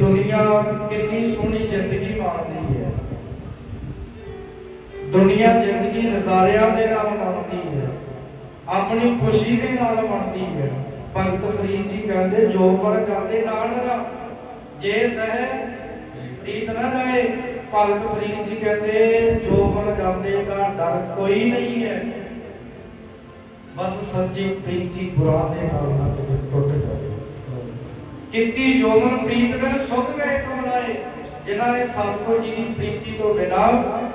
ਦੁਨੀਆ ਕਿੰਨੀ ਸੋਹਣੀ ਜ਼ਿੰਦਗੀ ਮਾਣਦੀ ਹੈ। ਦੁਨੀਆ ਜ਼ਿੰਦਗੀ ਨਜ਼ਾਰਿਆਂ ਦੇ ਨਾਲ ਮਾਣਦੀ ਹੈ। ਆਪਣੀ ਖੁਸ਼ੀ ਦੇ ਨਾਲ ਮਾਣਦੀ ਹੈ। ਭਗਤ ਫਰੀਦ ਜੀ ਕਹਿੰਦੇ, ਜੋ ਪਰ ਜਾਂਦੇ ਨਾਲ ਨਾ, ਜੇ ਸਹਿ ਪ੍ਰੀਤ ਨਾ ਜਾਏ ਭਗਤ ਫਰੀਦ ਜੀ ਕਹਿੰਦੇ, ਜੋ ਪਰ ਜਾਂਦੇ ਦਾ ਡਰ ਕੋਈ ਨਹੀਂ ਹੈ। ਬਸ ਸੱਚੀ ਪ੍ਰੀਤੀ ਗੁਰਾਂ ਦੇ ਨਾਲ ਨਾ ਕਿੰਤੀ ਜੋਮਨ ਪ੍ਰੀਤ ਬਿਨ ਸੁੱਖ ਗਏ ਕਮਲਾਏ ਜਿਨ੍ਹਾਂ ਨੇ ਸਤਿਗੁਰ ਜੀ ਦੀ ਪ੍ਰੀਤੀ ਤੋਂ ਬਿਨਾਂ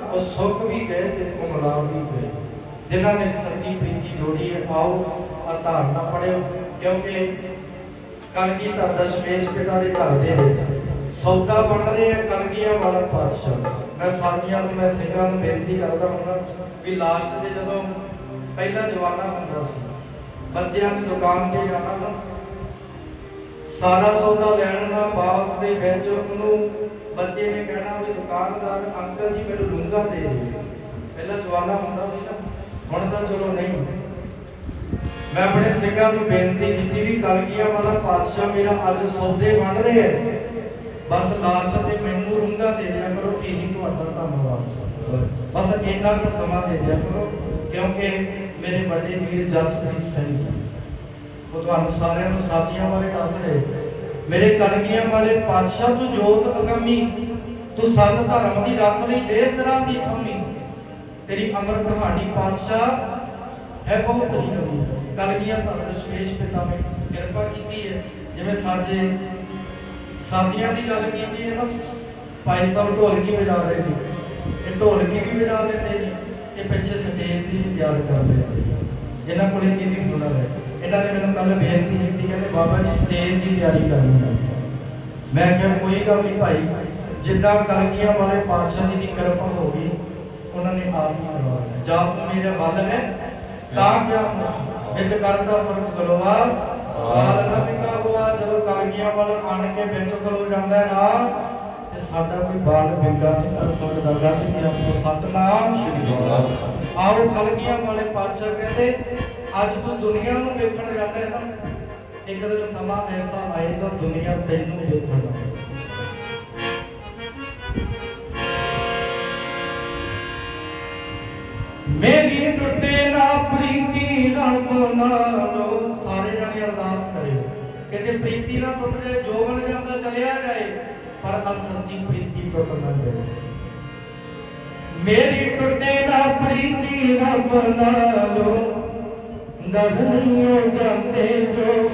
ਉਹ ਸੁੱਖ ਵੀ ਗਏ ਤੇ ਕਮਲਾ ਵੀ ਗਏ। ਜਿਨ੍ਹਾਂ ਨੇ ਸੱਚੀ ਪ੍ਰੀਤੀ ਜੋੜੀ ਹੈ, ਆਓ ਆ ਧਾਰਨਾ ਪੜਿਓ। ਕਿਉਂਕਿ ਕਲਗੀ ਧਰ ਦਸ਼ਮੇਸ਼ ਪਿਤਾ ਦੇ ਘਰ ਦੇ ਵਿੱਚ ਸੌਦਾ ਬਣ ਰਹੇ ਆ ਕਲਗੀਆਂ ਵਾਲਾ ਪਾਤਸ਼ਾਹ। ਮੈਂ ਸਾਥੀਆਂ ਨੂੰ, ਮੈਂ ਸਿੰਘਾਂ ਨੂੰ ਬੇਨਤੀ ਕਰਦਾ ਹੁੰਦਾ ਵੀ ਲਾਸਟ ਤੇ ਜਦੋਂ ਪਹਿਲਾ ਜਵਾਨਾ ਹੁੰਦਾ ਸੀ, ਬੱਚਿਆਂ ਦੀ ਦੁਕਾਨ ਤੇ ਜਾਣਾ ਨਾ ਸਾਰਾ ਸੌਦਾ ਲੈਣ ਨਾਲ ਬਾਸ ਦੇ ਵਿੱਚ ਉਹਨੂੰ ਬੱਚੇ ਨੇ ਕਹਿਣਾ ਵੀ ਦੁਕਾਨਦਾਰ ਅੰਕਲ ਜੀ ਮੈਨੂੰ ਲੂੰਗਾ ਦੇ ਪਹਿਲਾਂ ਜਵਾਨਾ ਹੁੰਦਾ ਸੀ ਨਾ, ਹੁਣ ਤਾਂ ਚਲੋ ਨਹੀਂ ਮੈਂ ਆਪਣੇ ਸਿੰਘਾਂ ਨੂੰ ਬੇਨਤੀ ਕੀਤੀ ਵੀ ਕਲਗੀਆਂ ਵਾਲਾ ਪਾਤਸ਼ਾਹ ਮੇਰਾ ਅੱਜ ਸੌਦੇ ਬਣ ਰਹੇ ਹੈ। ਬਸ ਲਾਸਟ ਤੇ ਮੈਨੂੰ ਰੂੰਗਾ ਦੇ ਦਿਆ ਕਰੋ, ਇਹੀ ਤੁਹਾਡਾ ਧੰਨਵਾਦ। ਬਸ ਇੰਨਾ ਕੁ ਸਮਾਂ ਦੇ ਦਿਆ ਕਰੋ, ਕਿਉਂਕਿ ਮੇਰੇ ਵੱਡੇ ਵੀਰ ਜਸਪ੍ਰੀਤ ਸਿੰਘ ਉਹ ਤੁਹਾਨੂੰ ਸਾਰਿਆਂ ਨੂੰ ਸਾਥੀਆਂ ਬਾਰੇ ਦੱਸ ਰਹੇ। ਮੇਰੇ ਕਲਗੀਆਂ ਵਾਲੇ ਪਾਤਸ਼ਾਹ ਤੂੰ ਜੋਤ ਅਗੰਮੀ, ਤੂੰ ਸਤ ਧਰਮ ਦੀ ਰੱਖ ਲਈ ਦੇ ਦੀ ਥੰਮੀ ਤੇਰੀ ਅਮਰ ਕਹਾਣੀ ਪਾਤਸ਼ਾਹ ਹੈ ਬਹੁਤ ਹੀ ਨਵੀਂ ਕਲਗੀਆਂ ਧਰ ਦਸ਼ਮੇਸ਼ ਪਿਤਾ ਨੇ ਕਿਰਪਾ ਕੀਤੀ ਹੈ। ਜਿਵੇਂ ਸਾਜੇ ਸਾਥੀਆਂ ਦੀ ਗੱਲ ਕੀਤੀ ਹੈ ਨਾ, ਭਾਈ ਸਾਹਿਬ ਢੋਲਕੀ ਵਜਾ ਰਹੇ ਨੇ। ਇਹ ਢੋਲਕੀ ਵੀ ਵਜਾ ਲੈਂਦੇ ਨੇ ਤੇ ਪਿੱਛੇ ਸਟੇਜ ਦੀ ਵੀ ਤਿਆਰ ਕਰ ਰਹੇ ਨੇ। ਇਹਨਾਂ ਕੋਲੇ ਕੀ ਹੁਨਰ ਹੈ? ਇਹਨਾਂ ਨੇ ਮੈਨੂੰ ਕੱਲ ਬੇਨਤੀ ਕੀਤੀ ਕਹਿੰਦੇ ਬਾਬਾ ਜੀ ਸਟੇਜ ਦੀ ਤਿਆਰੀ ਕਰਨੀ ਹੈ ਮੈਂ ਕਿਹਾ ਕੋਈ ਗੱਲ ਨਹੀਂ ਭਾਈ ਜਿੱਦਾਂ ਕਲਗੀਆਂ ਵਾਲੇ ਪਾਤਸ਼ਾਹ ਜੀ ਦੀ ਕਿਰਪਾ ਹੋ ਗਈ ਉਹਨਾਂ ਨੇ ਆਪ ਹੀ ਕਰਵਾਇਆ ਜਾਂ ਮੇਰੇ ਵੱਲ ਹੈ ਤਾਂ ਕਿਆ ਵਿੱਚ ਕਰਦਾ ਫ਼ਰਕ ਗਲੋਆ ਹਾਲ ਨਾ ਵਿਕਾ ਹੋਆ ਜਦੋਂ ਕਲਗੀਆਂ ਵਾਲਾ ਆਣ ਕੇ ਵਿੱਚ ਖਲੋ ਜਾਂਦਾ ਨਾ ਤੇ ਸਾਡਾ ਕੋਈ ਬਾਲ ਵਿੰਗਾ ਨਹੀਂ ਕਰ ਸਕਦਾ ਗੱਜ ਕੇ ਆਪੋ ਸਤਨਾਮ। ਸ਼੍ਰੀ ਅਕਾਲ ਆਓ ਕਲਗੀਆਂ ਵਾਲੇ ਪਾਤਸ਼ਾਹ ਕਹਿੰਦੇ ਅੱਜ ਤੂੰ ਦੁਨੀਆ ਨੂੰ ਵੇਖਣ ਜਾਂਦਾ ਹੈ ਨਾ, ਇੱਕ ਦਿਨ ਸਮਾਂ ਐਸਾ ਆਏਗਾ ਦੁਨੀਆ ਤੈਨੂੰ ਵੇਖਣ ਮੇਰੀ ਟੁੱਟੇ ਨਾ ਪ੍ਰੀਤੀ ਰੱਬ ਨਾਲੋਂ ਸਾਰੇ ਜਣੇ ਅਰਦਾਸ ਕਰਿਓ ਕਹਿੰਦੇ ਪ੍ਰੀਤੀ ਨਾ ਟੁੱਟ ਜਾਏ, ਜੋ ਬਣ ਜਾਂਦਾ ਚਲਿਆ ਜਾਏ, ਪਰ ਅਸ ਸੱਚੀ ਪ੍ਰੀਤੀ ਟੁੱਟ ਨਾ ਜਾਏ। ਮੇਰੀ ਟੁੱਟੇ ਨਾ ਪ੍ਰੀਤੀ ਰੱਬ ਨਾਲੋਂ ਦਰਨੀਓ ਜਾਂਦੇ ਜੋ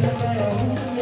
ਡਰ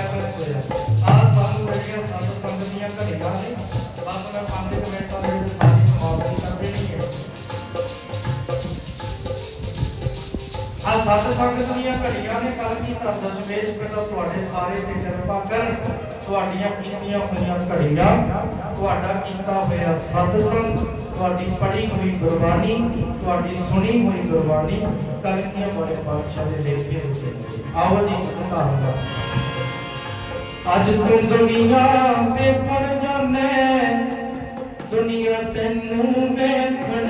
ਆਪ ਬੰਦ ਹੋ ਗਿਆ ਸਭ ਬੰਦੀਆਂ ਘਰੇ ਆ ਗਏ ਬਸ ਮੈਂ 5 ਮਿੰਟ ਦਾ ਸਤ ਸੰਗਤ ਦੀਆਂ ਘੜੀਆਂ ਨੇ ਕੱਲ ਕੀ ਤਾਂ ਦਸ਼ਮੇਸ਼ ਪਿਤਾ ਤੁਹਾਡੇ ਸਾਰੇ ਤੇ ਕਿਰਪਾ ਕਰਨ ਤੁਹਾਡੀਆਂ ਕੀਤੀਆਂ ਹੋਈਆਂ ਘੜੀਆਂ, ਤੁਹਾਡਾ ਕੀਤਾ ਹੋਇਆ ਸਤ ਸੰਗ ਤੁਹਾਡੀ ਪੜੀ ਹੋਈ ਗੁਰਬਾਣੀ, ਤੁਹਾਡੀ ਸੁਣੀ ਹੋਈ ਗੁਰਬਾਣੀ ਕਲਕੀਆਂ ਬੜੇ ਪਾਤਸ਼ਾਹ ਦੇ ਲੇਖੇ ਉੱਤੇ। ਆਓ ਜੀ ਧੰਨਵਾਦ ਅੱਜ ਤੂੰ ਦੁਨੀਆ ਵੇਖਣ ਜਾਣੇ, ਦੁਨੀਆ ਤੈਨੂੰ ਵੇਖਣ